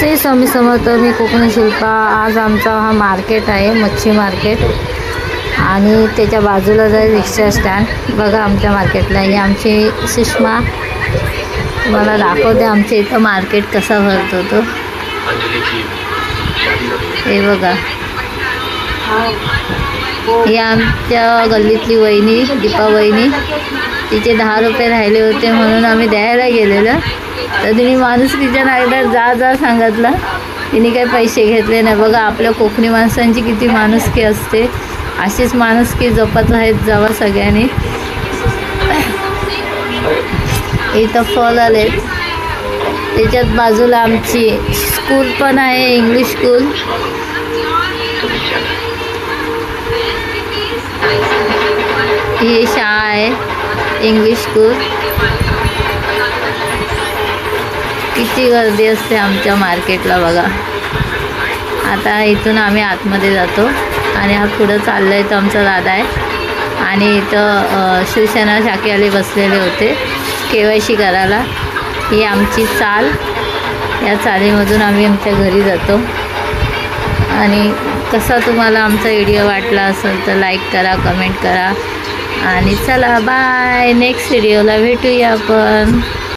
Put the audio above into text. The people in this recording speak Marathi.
श्री स्वामी समर्थ मी कोकणी शिल्पा. आज आमचा हा मार्केट आहे मच्छी मार्केट. आणि त्याच्या बाजूला जाईल रिक्षा स्टँड बघा आमच्या मार्केटला. ही आमची सुषमा. तुम्हाला दाखवते आमच्या इथं मार्केट कसा भरतो तो. हे बघा. ही आमच्या गल्लीतली वहिनी दीपा वहिनी. तिचे दहा रुपये राहिले होते म्हणून आम्ही द्यायला गेलेलं. तर तिने माणूस तिच्या नागदार जा जा सांगितलं. तिने काही पैसे घेतले नाही. बघा आपल्या कोकणी माणसांची किती माणुसकी असते. अशीच माणुसकी जपत आहेत जावं सगळ्यांनी. इथं फॉल आले त्याच्यात बाजूला आमची स्कूल पण आहे इंग्लिश स्कूल ही शाळा आहे. इंग्लिश स्कूल किती गर्दी असते आमच्या मार्केटला बघा. आता इथून आम्ही आतमध्ये जातो आणि हा पुढं चाललं आहे तो आमचा दादा आहे. आणि इथं शिवसेना शाखेवाले बसलेले होते के वाय सी करायला. ही आमची चाल. या चालीमधून आम्ही आमच्या घरी जातो. आणि कसा तुम्हाला आमचा व्हिडिओ वाटला असेल तर लाईक करा कमेंट करा. आणि चला बाय नेक्स्ट व्हिडिओला भेटूया आपण.